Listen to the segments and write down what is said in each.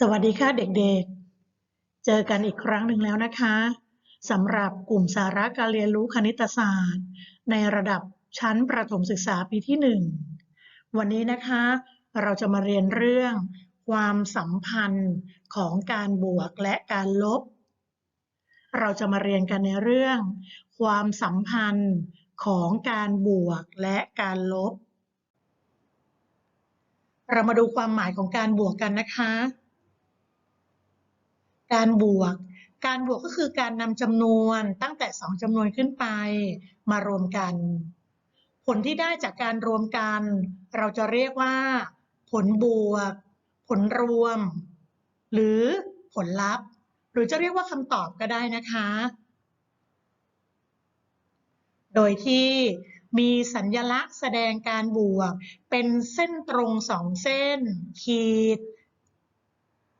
สวัสดีค่ะเด็กๆ เจอกันอีกครั้งหนึ่งแล้วนะคะสำหรับกลุ่มสาระการเรียนรู้คณิตศาสตร์ ในระดับชั้นประถมศึกษาปีที่ 1 วันนี้นะคะ เราจะมาเรียนเรื่อง ความสัมพันธ์ของการบวกและการลบ เราจะมาเรียนกันในเรื่อง ความสัมพันธ์ของการบวกและการลบ เรามาดูความหมายของการบวกกันนะคะ การบวก การบวกก็คือการนำจำนวนตั้งแต่ 2จำนวนขึ้นไป มารวมกัน ผลที่ได้จากการรวมกัน เราจะเรียกว่า ผลบวก ผลรวม หรือผลลัพธ์ หรือจะเรียกว่าคำตอบก็ได้นะคะ โดยที่มีสัญลักษณ์แสดงการบวก เป็นเส้นตรงสองเส้น ขีด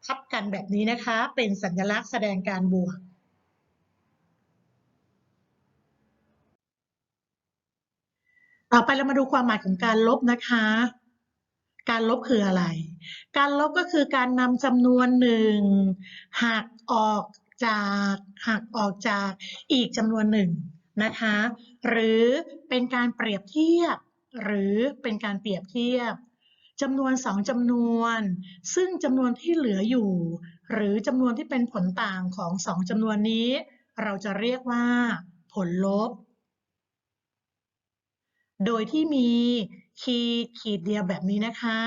ทับกันแบบนี้นะคะ เป็นสัญลักษณ์แสดงการบวก ต่อไปเรามาดูความหมายของการลบนะคะ การลบคืออะไร การลบก็คือการนำจำนวนหนึ่งหักออกจากหักออกจากอีกจำนวนหนึ่งนะคะ หรือเป็นการเปรียบเทียบ หรือเป็นการเปรียบเทียบ จำนวนสองจำนวน ซึ่งจำนวนที่เหลืออยู่ หรือจำนวนที่เป็นผลต่างของสองจำนวนนี้ เราจะเรียกว่า ผลลบ โดยที่มีขีดขีดเดียวแบบนี้นะคะ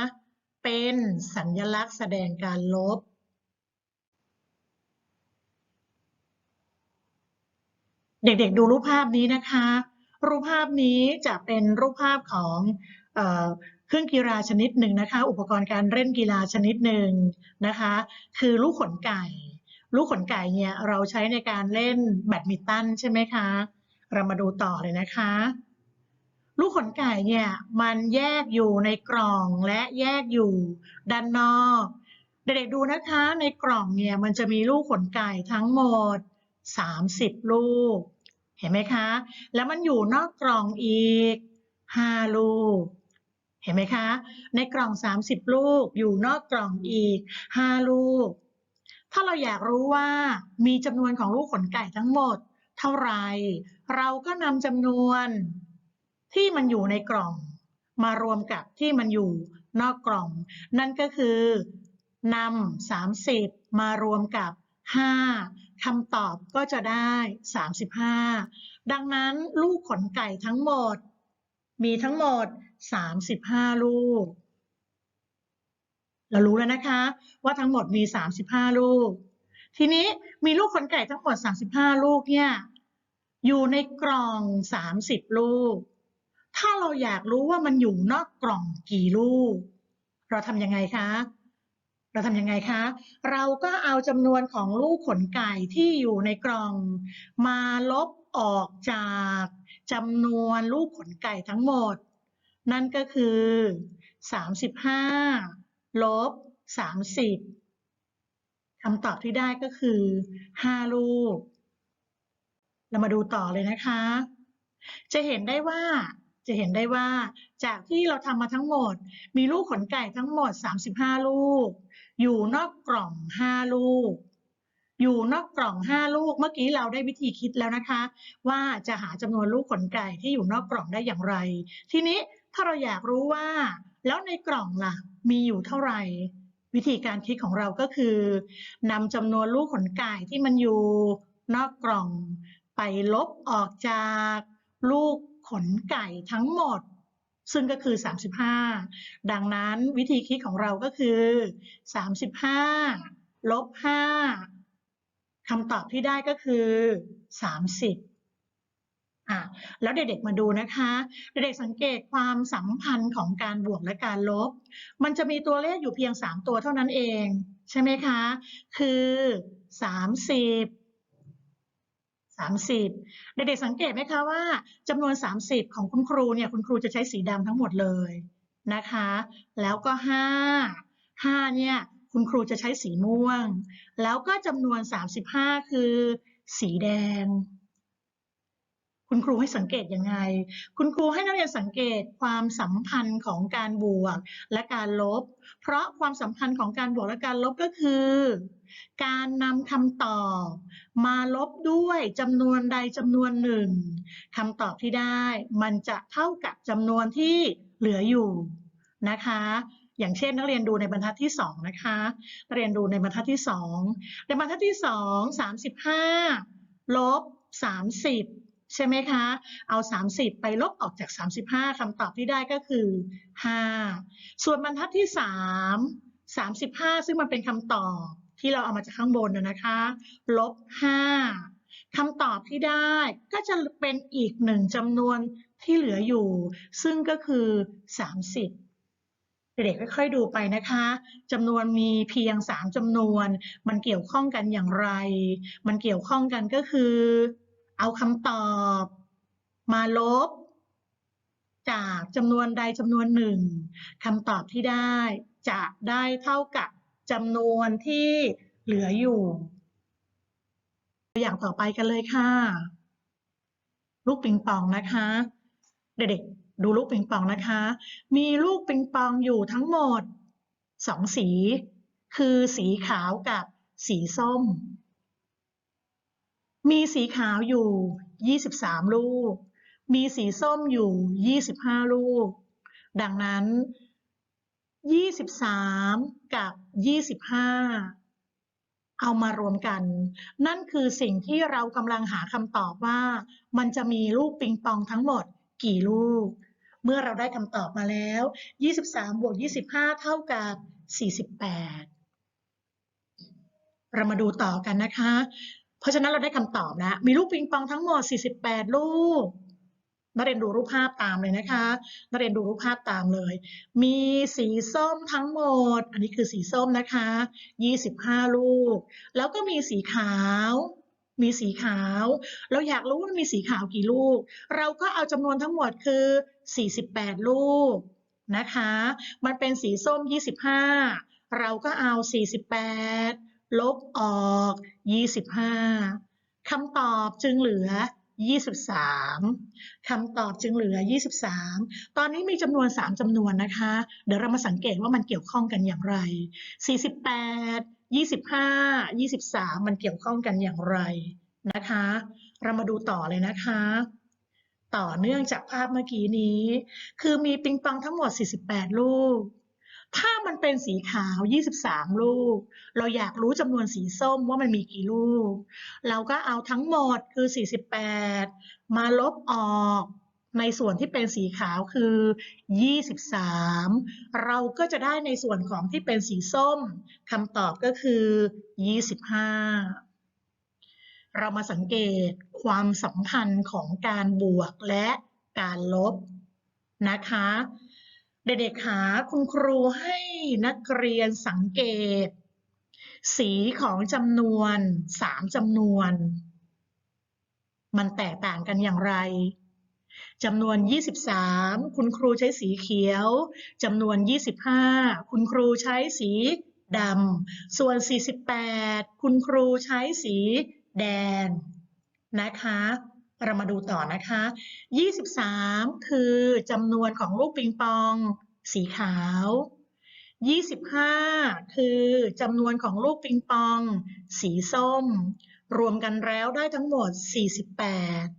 เป็นสัญลักษณ์แสดงการลบเด็กๆดูรูปภาพนี้นะคะ รูปภาพนี้จะเป็นรูปภาพของอ เครื่องกีฬาชนิดหนึ่งนะคะ อุปกรณ์การเล่นกีฬาชนิดหนึ่งนะคะ คือลูกขนไก่ ลูกขนไก่เนี่ยเราใช้ในการเล่นแบดมินตันใช่ไหมคะ เรามาดูต่อเลยนะคะ ลูกขนไก่เนี่ยมันแยกอยู่ในกล่องและแยกอยู่ด้านนอกเด็กๆดูนะคะในกล่องเนี่ยมันจะมีลูกขนไก่ทั้งหมด 30 ลูก เห็นไหมคะ แล้วมันอยู่นอกกล่องอีก 5 ลูก เห็นไหมคะ ในกล่อง 30 ลูกอยู่นอกกล่องอีก 5 ลูก ถ้าเราอยากรู้ว่ามีจำนวนของลูกขนไก่ทั้งหมด เท่าไหร่เราก็นำจำนวนที่มันอยู่ในกล่อง มารวมกับที่มันอยู่นอกกล่อง นั่นก็คือนำ30 มารวมกับ 5คำตอบก็จะได้ 35 ดังนั้นลูกขนไก่ทั้งหมด มีทั้งหมด 35 ลูก เรารู้แล้วนะคะ ว่าทั้งหมดมี 35 ลูก ทีนี้มีลูกขนไก่ทั้งหมด 35 ลูกเนี่ยอยู่ในกล่อง 30 ลูก ถ้าเราอยากรู้ว่ามันอยู่นอกกล่องกี่ลูก เราทำยังไงคะเราทำยังไงคะ เราก็เอาจำนวนของลูกขนไก่ที่อยู่ในกล่อง มาลบออกจาก จำนวนลูกขนไก่ทั้งหมด นั่นก็คือ 35ลบ30คำตอบที่ได้ก็คือ 5 ลูก เรามาดูต่อเลยนะคะ จะเห็นได้ว่าจะเห็นได้ว่าจากที่เราทำมาทั้งหมด มีลูกขนไก่ทั้งหมด 35 ลูก อยู่นอกกล่อง 5 ลูก อยู่นอกกล่อง 5 ลูกเมื่อกี้เราได้วิธีคิดแล้วนะคะ ว่าจะหาจำนวนลูกขนไก่ที่อยู่นอกกล่องได้อย่างไร ทีนี้ถ้าเราอยากรู้ว่า แล้วในกล่องล่ะ มีอยู่เท่าไหร่ วิธีการคิดของเราก็คือนำจำนวนลูกขนไก่ที่มันอยู่นอกกล่อง ไปลบออกจากลูกขนไก่ทั้งหมด ซึ่งก็คือ 35 ดังนั้นวิธีคิดของเราก็คือ 35 ลบ 5 คำตอบที่ได้ก็คือ 30อะแล้วเด็กๆมาดูนะคะ เด็กๆสังเกตความสัมพันธ์ของการบวกและการลบ มันจะมีตัวเลขอยู่เพียง 3 ตัวเท่านั้นเอง ใช่ไหมคะ คือ 30 30 เด็กๆสังเกตไหมคะว่าจำนวน 30 ของคุณครูเนี่ยคุณครูจะใช้สีดำทั้งหมดเลยนะคะ แล้วก็ 5 5เนี่ย คุณครูจะใช้สีม่วง แล้วก็จำนวน 35 คือ สีแดง คุณครูให้สังเกตยังไง คุณครูให้นักเรียนสังเกตความสัมพันธ์ของการบวกและการลบ เพราะความสัมพันธ์ของการบวกและการลบก็คือ การนำคำตอบมาลบด้วยจำนวนใดจำนวนหนึ่งคำตอบที่ได้ มันจะเท่ากับจำนวนที่เหลืออยู่นะคะ อย่างเช่นนักเรียนดูในบรรทัดที่สองนะคะนักเรียนดูในบรรทัดที่สองในบรรทัดที่สองสามสิบห้าลบสามสิบใช่ไหมคะ เอา 30 ไปลบออกจาก 35คำตอบที่ได้ก็คือ 5 ส่วนบรรทัดที่ 3 35 ซึ่งมันเป็นคำตอบที่เราเอามาจากข้างบนนะคะลบ 5คำตอบที่ได้ก็จะเป็นอีกหนึ่งจำนวนที่เหลืออยู่ ซึ่งก็คือ 30 เด็กๆค่อยๆดูไปนะคะจำนวนมีเพียง 3จำนวน มันเกี่ยวข้องกันอย่างไร มันเกี่ยวข้องกันก็คือ เอาคำตอบมาลบ จากจำนวนใดจำนวนหนึ่งคำตอบที่ได้จะได้เท่ากับจำนวนที่เหลืออยู่ตัวอย่างต่อไปกันเลยค่ะ ลูกปิงปองนะคะ เด็กๆ ดูลูกปิงปองนะคะ มีลูกปิงปองอยู่ทั้งหมดสองสี คือสีขาวกับสีส้ม มีสีขาวอยู่ 23 ลูก มีสีส้มอยู่ 25 ลูก ดังนั้น 23 กับ 25 เอามารวมกัน นั่นคือสิ่งที่เรากำลังหาคำตอบว่า มันจะมีลูกปิงปองทั้งหมดกี่ลูก เมื่อเราได้คำตอบมาแล้ว 23 บวก 25 เท่ากับ 48 เรามาดูต่อกันนะคะ เพราะฉะนั้นเราได้คำตอบแล้ว มีลูกปิงปองทั้งหมด 48 ลูกนักเรียนดูรูปภาพตามเลยนะคะนักเรียนดูรูปภาพตามเลย มีสีส้มทั้งหมด อันนี้คือสีส้มนะคะ 25 ลูก แล้วก็มีสีขาว มีสีขาว เราอยากรู้ว่ามีสีขาวกี่ลูก เราก็เอาจำนวนทั้งหมดคือ 48 ลูกนะคะ มันเป็นสีส้ม 25 เราก็เอา 48 ลบออก 25คำตอบจึงเหลือ 23คำตอบจึงเหลือ 23 ตอนนี้มีจำนวน 3จำนวนนะคะ เดี๋ยวเรามาสังเกตว่ามันเกี่ยวข้องกันอย่างไร 48 25 23 มันเกี่ยวข้องกันอย่างไรนะคะ เรามาดูต่อเลยนะคะ ต่อเนื่องจากภาพเมื่อกี้นี้ คือมีปิงปองทั้งหมด 48 ลูก ถ้ามันเป็นสีขาว 23 ลูก เราอยากรู้จำนวนสีส้มว่ามันมีกี่ลูก เราก็เอาทั้งหมดคือ 48 มาลบออก ในส่วนที่เป็นสีขาวคือ 23 เราก็จะได้ในส่วนของที่เป็นสีส้มคำตอบก็คือ 25 เรามาสังเกตความสัมพันธ์ของการบวกและการลบนะคะ เด็กๆคะคุณครูให้นักเรียนสังเกต สีของจำนวน 3จำนวน มันแตกต่างกันอย่างไร จำนวน 23 คุณครูใช้สีเขียวจำนวน 25 คุณครูใช้สีดำส่วน 48 คุณครูใช้สีแดงนะคะ เรามาดูต่อนะคะ 23 คือจำนวนของลูกปิงปอง สีขาว 25 คือจำนวนของลูกปิงปอง สีส้ม รวมกันแล้วได้ทั้งหมด 48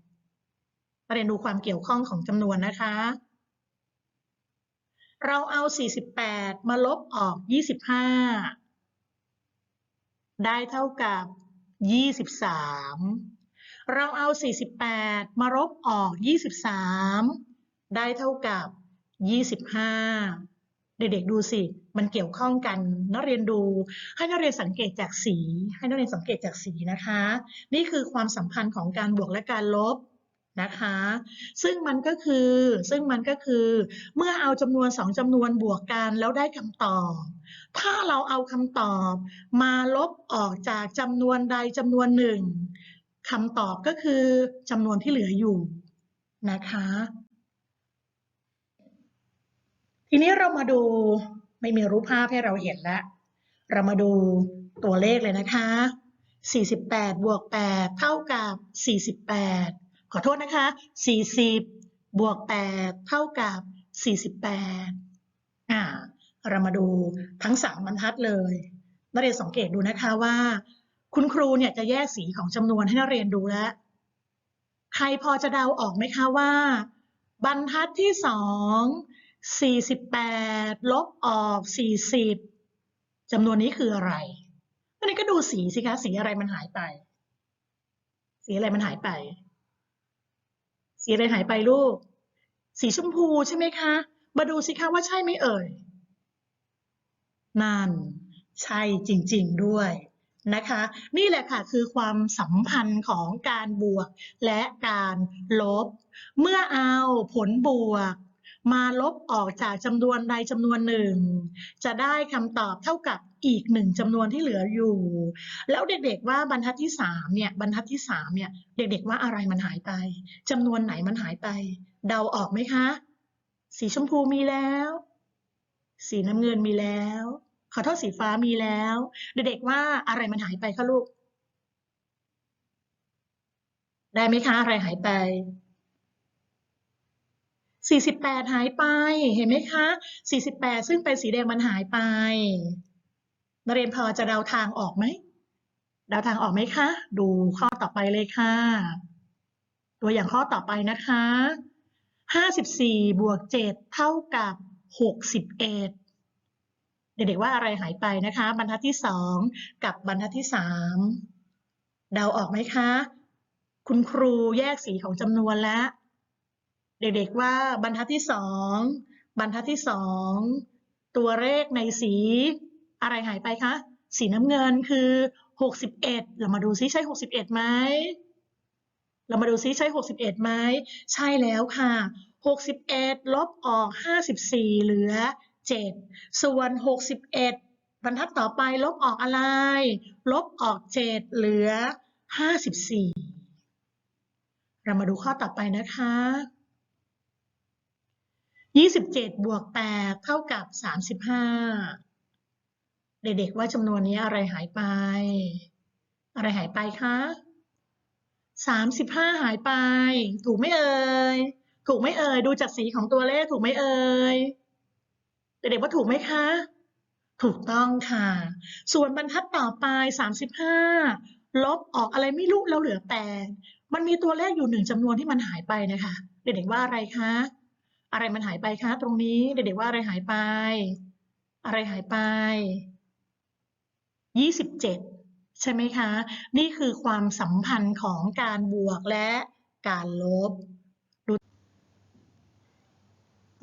เรียนดูความเกี่ยวข้องของจำนวนนะคะ เราเอา 48 มาลบออก 25 ได้เท่ากับ 23 เราเอา 48 มาลบออก 23 ได้เท่ากับ 25 เด็กๆดูสิ มันเกี่ยวข้องกัน นักเรียนดู ให้นักเรียนสังเกตจากสี ให้นักเรียนสังเกตจากสีนะคะ นี่คือความสัมพันธ์ของการบวกและการลบ นะคะ ซึ่งมันก็คือซึ่งมันก็คือเมื่อเอาจำนวนสองจำนวนบวกกันแล้วได้คำตอบ ถ้าเราเอาคำตอบมาลบออกจากจำนวนใดจำนวนหนึ่งคำตอบก็คือจำนวนที่เหลืออยู่นะคะ ทีนี้เรามาดูไม่มีรูปภาพให้เราเห็นแล้วเรามาดูตัวเลขเลยนะคะ 48 บวก 8 เท่ากับ 48 ขอโทษนะคะ 40 บวก 8 เท่ากับ 48 อ่า เรามาดูทั้ง 3 บรรทัดเลยนักเรียนสังเกตดูนะคะว่า คุณครูเนี่ยจะแยกสีของจำนวนให้นักเรียนดูแล้ว ใครพอจะเดาออกไหมคะว่า บรรทัดที่สอง48 ลบออก 40จำนวนนี้คืออะไรอันนี้ก็ดูสีสิคะ สีอะไรมันหายไป สีอะไรมันหายไป สีอะไรหายไปลูก สีชมพูใช่ไหมคะ มาดูสิคะว่าใช่ไหมเอ่ย นั่น ใช่จริง ๆด้วยนะคะ นี่แหละค่ะคือความสัมพันธ์ของการบวกและการลบ เมื่อเอาผลบวก มาลบออกจากจำนวนใดจำนวนหนึ่ง จะได้คำตอบเท่ากับอีกหนึ่งจำนวนที่เหลืออยู่ แล้วเด็กๆว่าบรรทัดที่สามเนี่ยบรรทัดที่สามเนี่ยเด็กๆว่าอะไรมันหายไปจำนวนไหนมันหายไป เดาออกไหมคะ สีชมพูมีแล้ว สีน้ำเงินมีแล้ว ขอโทษสีฟ้ามีแล้ว เด็กๆว่าอะไรมันหายไปคะลูก ได้ไหมคะอะไรหายไป 48 หายไป เห็นไหมคะ 48 ซึ่งเป็นสีแดงมันหายไปนักเรียนพอจะเดาทางออกไหมเดาทางออกไหมคะ ดูข้อต่อไปเลยค่ะ ตัวอย่างข้อต่อไปนะคะ 54 บวก 7 เท่ากับ 61เด็กๆว่าอะไรหายไปนะคะ บรรทัดที่2กับบรรทัดที่3เดาออกไหมคะ คุณครูแยกสีของจำนวนแล้ว เด็กๆว่าบรรทัดที่2บรรทัดที่2ตัวเลขในสีอะไรหายไปคะ สีน้ำเงินคือ 61 เรามาดูซิใช่ 61ไหมเรามาดูซิใช่ 61ไหมใช่แล้วค่ะ 61 ลบออก 54 เหลือ 7 ส่วน 61 บรรทัดต่อไปลบออกอะไร ลบออก 7 เหลือ 54 เรามาดูข้อต่อไปนะคะ 27 บวก 8 เท่ากับ 35 เด็กๆว่าจำนวนนี้อะไรหายไป อะไรหายไปคะ 35 หายไป ถูกไหมเอ่ย ถูกไหมเอ่ย ดูจากสีของตัวเลขถูกไหมเอ่ย เด็กๆว่าถูกไหมคะ ถูกต้องค่ะ ส่วนบรรทัดต่อไป 35 ลบออกอะไรไม่รู้แล้วเหลือ 8 มันมีตัวเลขอยู่หนึ่งจำนวนที่มันหายไปนะคะ เด็กๆว่าอะไรคะ อะไรมันหายไปคะตรงนี้ เด็กๆว่าอะไรหายไป อะไรหายไป 27 ใช่ไหมคะ นี่คือความสัมพันธ์ของการบวกและการลบ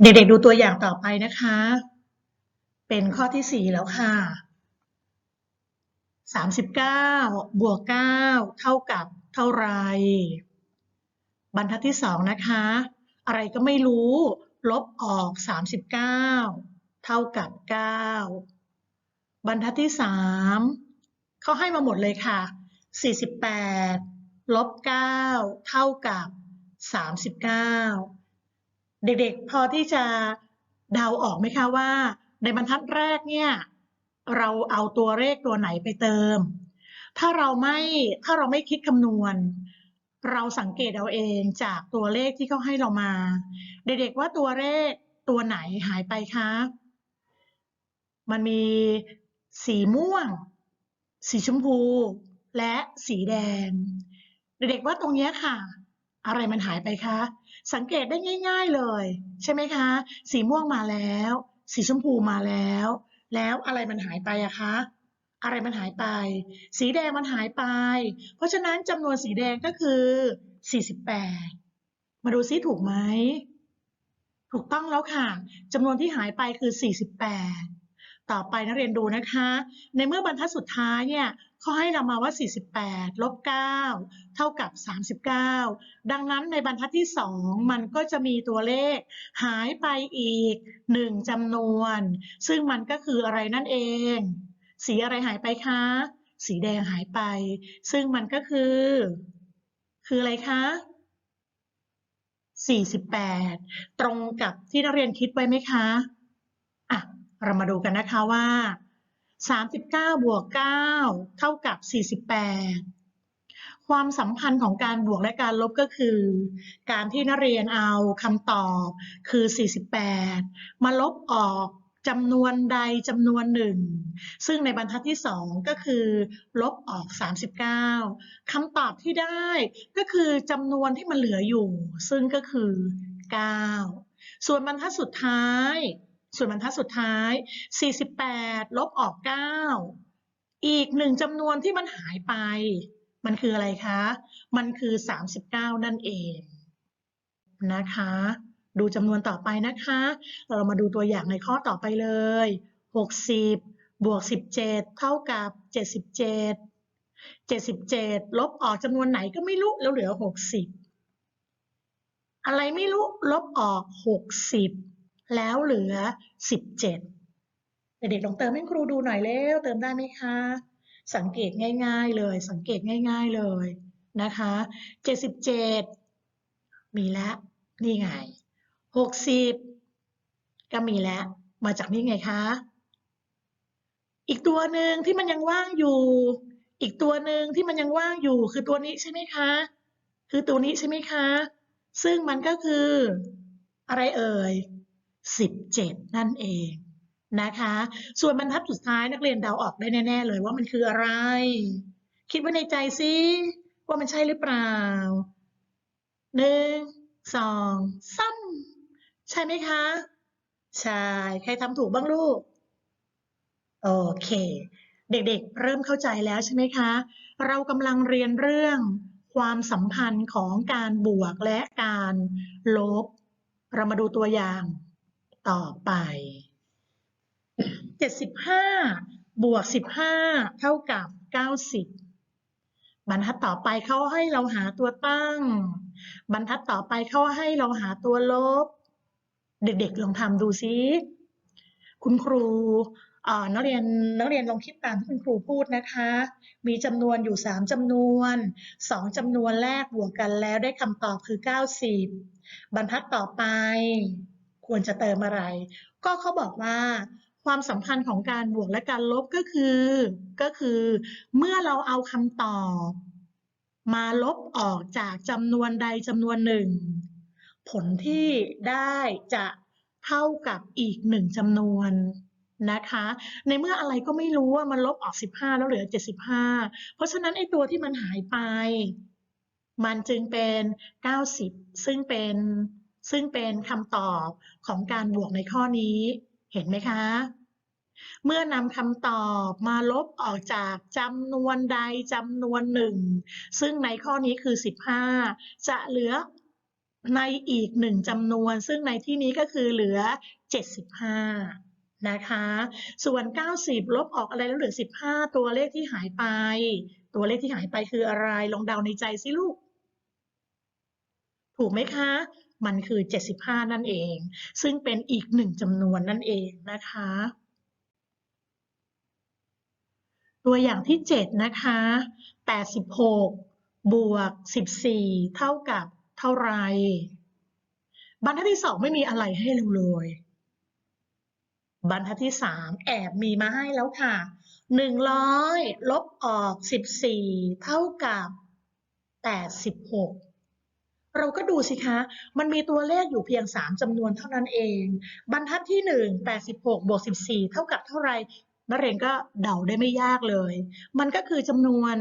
เด็กๆดูตัวอย่างต่อไปนะคะ เป็นข้อที่ 4 แล้วค่ะ 39 บวก 9 เท่ากับเท่าไร บรรทัดที่ 2 นะคะ อะไรก็ไม่รู้ ลบออก 39 เท่ากับ 9 บรรทัดที่ 3 เขาให้มาหมดเลยค่ะ 48 ลบ 9 เท่ากับ 39 เด็กๆ พอที่จะเดาออกไหมคะว่า ในบรรทัดแรกเนี่ย เราเอาตัวเลขตัวไหนไปเติม ถ้าเราไม่ถ้าเราไม่คิดคำนวณ เราสังเกตเอาเองจากตัวเลขที่เขาให้เรามา เด็กๆว่าตัวเลขตัวไหนหายไปคะมันมีสีม่วง สีชมพู และสีแดง เด็กๆว่าตรงนี้ค่ะ อะไรมันหายไปคะ สังเกตได้ง่าย ๆเลย ใช่ไหมคะ สีม่วงมาแล้ว สีชมพูมาแล้ว แล้วอะไรมันหายไปอะคะ อะไรมันหายไป สีแดงมันหายไป เพราะฉะนั้นจำนวนสีแดงก็คือ 48 มาดูซิถูกไหม ถูกต้องแล้วค่ะจำนวนที่หายไปคือ 48 ต่อไปนักเรียนดูนะคะ ในเมื่อบรรทัดสุดท้ายเนี่ยเขาให้เรามาว่า 48 ลบ 9 เท่ากับ 39 ดังนั้นในบรรทัดที่ 2 มันก็จะมีตัวเลข หายไปอีก 1จำนวน ซึ่งมันก็คืออะไรนั่นเอง สีอะไรหายไปคะ สีแดงหายไป ซึ่งมันก็คือ คืออะไรคะ 48 ตรงกับที่นักเรียนคิดไว้ไหมคะ อะ เรามาดูกันนะคะว่า 39 บวก 9 เท่ากับ 48ความสัมพันธ์ของการบวกและการลบก็คือ การที่นักเรียนเอาคำตอบคือ 48 มาลบออก จำนวนใดจำนวนหนึ่ง ซึ่งในบรรทัดที่ 2 ก็คือ ลบออก 39คำตอบที่ได้ก็คือจำนวนที่มันเหลืออยู่ ซึ่งก็คือ 9 ส่วนบรรทัดสุดท้าย ส่วนบรรทัดสุดท้าย 48 ลบออก 9 อีกหนึ่งจำนวนที่มันหายไป มันคืออะไรคะ มันคือ 39 นั่นเองนะคะ ดูจำนวนต่อไปนะคะ เรามาดูตัวอย่างในข้อต่อไปเลย 60 บวก 17 เท่ากับ 77 77 ลบออกจำนวนไหนก็ไม่รู้ แล้วเหลือ 60 อะไรไม่รู้ ลบออก 60 แล้วเหลือ 17 เด็กๆลองเติมให้ครูดูหน่อยเร็ว เติมได้ไหมคะ สังเกตง่าย ๆ เลย สังเกตง่าย ๆ เลยนะคะ 77 มีแล้ว นี่ไง 60ก็มีแล้ว มาจากนี่ไงคะ อีกตัวหนึ่งที่มันยังว่างอยู่ อีกตัวหนึ่งที่มันยังว่างอยู่คือตัวนี้ใช่ไหมคะ คือตัวนี้ใช่ไหมคะ ซึ่งมันก็คือ อะไรเอ่ย17นั่นเองนะคะ ส่วนบรรทัดสุดท้ายนักเรียนเดาออกได้แน่ ๆ เลยว่ามันคืออะไร คิดไว้ในใจซิว่ามันใช่หรือเปล่าหนึ่งสองสาม ใช่ไหมคะ ใช่ ใครทำถูกบ้างลูก โอเค เด็กๆ เริ่มเข้าใจแล้วใช่ไหมคะ เรากำลังเรียนเรื่องความสัมพันธ์ของการบวกและการลบ เรามาดูตัวอย่างต่อไป 75 บวก 15 เท่ากับ 90 บรรทัดต่อไปเขาให้เราหาตัวตั้ง บรรทัดต่อไปเขาให้เราหาตัวลบ เด็กๆลองทำดูซิ คุณครูเอ่อนักเรียนนักเรียนลองคิดตามที่คุณครูพูดนะคะ มีจำนวนอยู่ 3จำนวน2จำนวนแรกบวกกันแล้วได้คำตอบคือ 90 บรรทัดต่อไป ควรจะเติมอะไร ก็เขาบอกว่าความสัมพันธ์ของการบวกและการลบก็คือ ก็คือเมื่อเราเอาคำตอบ มาลบออกจากจำนวนใดจำนวนหนึ่ง ผลที่ได้จะเท่ากับอีกหนึ่งจำนวนนะคะ ในเมื่ออะไรก็ไม่รู้ว่ามันลบออก 15 แล้วเหลือ 75 เพราะฉะนั้นไอ้ตัวที่มันหายไป มันจึงเป็น 90 ซึ่งเป็นซึ่งเป็นคำตอบของการบวกในข้อนี้ เห็นไหมคะ เมื่อนำคำตอบมาลบออกจากจำนวนใดจำนวนหนึ่ง ซึ่งในข้อนี้คือ 15 จะเหลือ ในอีกหนึ่งจำนวน ซึ่งในที่นี้ก็คือเหลือ 75 นะคะ ส่วน 90 ลบออกอะไรแล้วเหลือ 15 ตัวเลขที่หายไป ตัวเลขที่หายไปคืออะไร ลองเดาในใจสิลูก ถูกไหมคะมันคือ 75 นั่นเอง ซึ่งเป็นอีกหนึ่งจำนวนนั่นเองนะคะ ตัวอย่างที่ 7 นะคะ 86 บวก 14 เท่ากับ เท่าไหรบรรทัดที่2ไม่มีอะไรให้เราเลย บรรทัดที่3แอบมีมาให้แล้วค่ะ100ลบออก14เท่ากับ86เราก็ดูสิคะ มันมีตัวเลขอยู่เพียง 3จำนวนเท่านั้นเอง บรรทัดที่ 1 86บวก14 เท่ากับเท่าไร่นักเรียนก็เดาได้ไม่ยากเลย มันก็คือจำนวน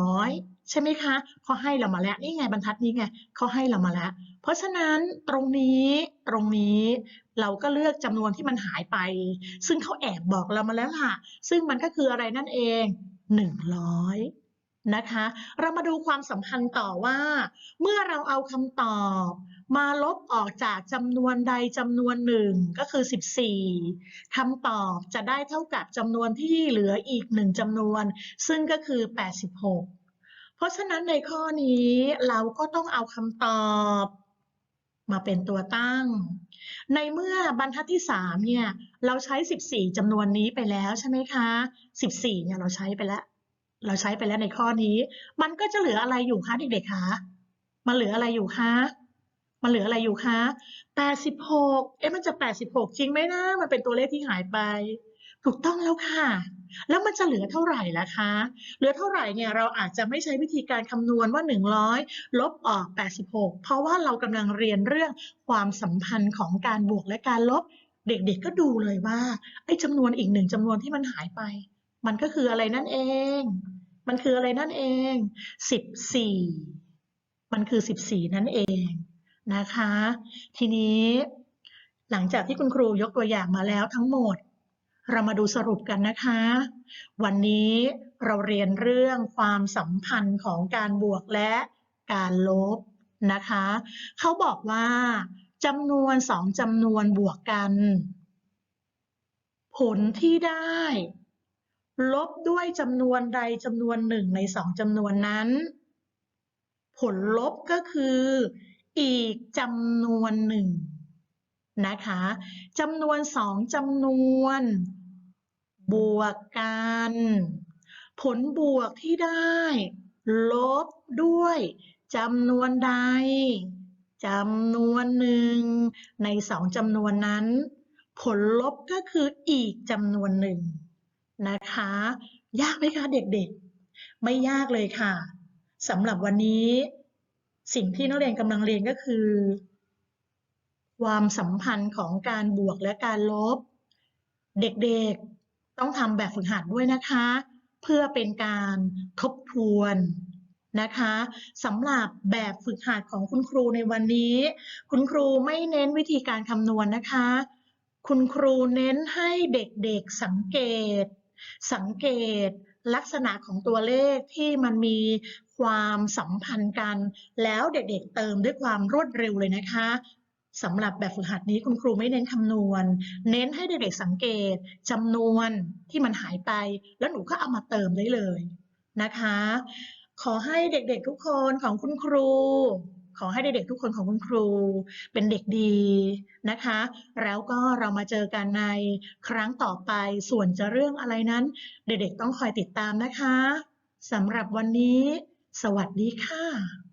100 ใช่ไหมคะเขาให้เรามาแล้วนี่ไงบรรทัดนี้ไงเขาให้เรามาแล้ว เพราะฉะนั้นตรงนี้ตรงนี้เราก็เลือกจำนวนที่มันหายไป ซึ่งเขาแอบบอกเรามาแล้วล่ะ ซึ่งมันก็คืออะไรนั่นเอง100นะคะ เรามาดูความสัมพันธ์ต่อว่า เมื่อเราเอาคำตอบมาลบออกจากจำนวนใดจำนวนหนึ่งก็คือ 14คำตอบจะได้เท่ากับจำนวนที่เหลืออีกหนึ่งจำนวน ซึ่งก็คือ 86 ราะฉะนั้นในข้อนี้เราก็ต้องเอาคำตอบมาเป็นตัวตั้ง ในเมื่อบรรทัดที่ 3 เนี่ย เราใช้ 14จำนวนนี้ไปแล้วใช่ไหมคะ 14 เนี่ยเราใช้ไปแล้ว เราใช้ไปแล้วในข้อนี้ มันก็จะเหลืออะไรอยู่คะเด็กๆคะ มันเหลืออะไรอยู่คะ มันเหลืออะไรอยู่คะ 86 เอ๊ะมันจะ 86 จริงไหมนะ มันเป็นตัวเลขที่หายไป ถูกต้องแล้วค่ะ แล้วมันจะเหลือเท่าไหร่ล่ะคะ เหลือเท่าไหร่เนี่ยเราอาจจะไม่ใช้วิธีการคำนวณว่า 100 ลบออก 86 เพราะว่าเรากำลังเรียนเรื่องความสัมพันธ์ของการบวกและการลบ เด็กๆก็ดูเลยว่าไอ้จำนวนอีกหนึ่งจำนวนที่มันหายไป มันก็คืออะไรนั่นเอง มันคืออะไรนั่นเอง 14 มันคือ 14 นั่นเองนะคะ ทีนี้หลังจากที่คุณครูยกตัวอย่างมาแล้วทั้งหมด เรามาดูสรุปกันนะคะ วันนี้เราเรียนเรื่องความสัมพันธ์ของการบวกและการลบนะคะ เขาบอกว่าจำนวนสองจำนวนบวกกัน ผลที่ได้ ลบด้วยจำนวนใดจำนวนหนึ่งในสองจำนวนนั้น ผลลบก็คือ อีกจำนวนหนึ่งนะคะจำนวนสองจำนวน บวกกัน ผลบวกที่ได้ ลบด้วยจำนวนใดจำนวนหนึ่งในสองจำนวนนั้น ผลลบก็คืออีกจำนวนหนึ่งนะคะ ยากไหมคะเด็กๆ ไม่ยากเลยค่ะสำหรับวันนี้ สิ่งที่นักเรียนกำลังเรียนก็คือ ความสัมพันธ์ของการบวกและการลบ เด็กๆ ต้องทำแบบฝึกหัดด้วยนะคะ เพื่อเป็นการทบทวนนะคะสำหรับแบบฝึกหัดของคุณครูในวันนี้ คุณครูไม่เน้นวิธีการคำนวณนะคะ คุณครูเน้นให้เด็กๆสังเกต สังเกตลักษณะของตัวเลขที่มันมีความสัมพันธ์กัน แล้วเด็กๆเติมด้วยความรวดเร็วเลยนะคะ สำหรับแบบฝึกหัดนี้คุณครูไม่เน้นคำนวณ เน้นให้เด็กๆสังเกตจำนวนที่มันหายไป แล้วหนูก็เอามาเติมได้เลยนะคะ ขอให้เด็กๆทุกคนของคุณครู ขอให้เด็กๆทุกคนของคุณครู เป็นเด็กดีนะคะ แล้วก็เรามาเจอกันในครั้งต่อไปส่วนจะเรื่องอะไรนั้น เด็กๆต้องคอยติดตามนะคะสำหรับวันนี้ สวัสดีค่ะ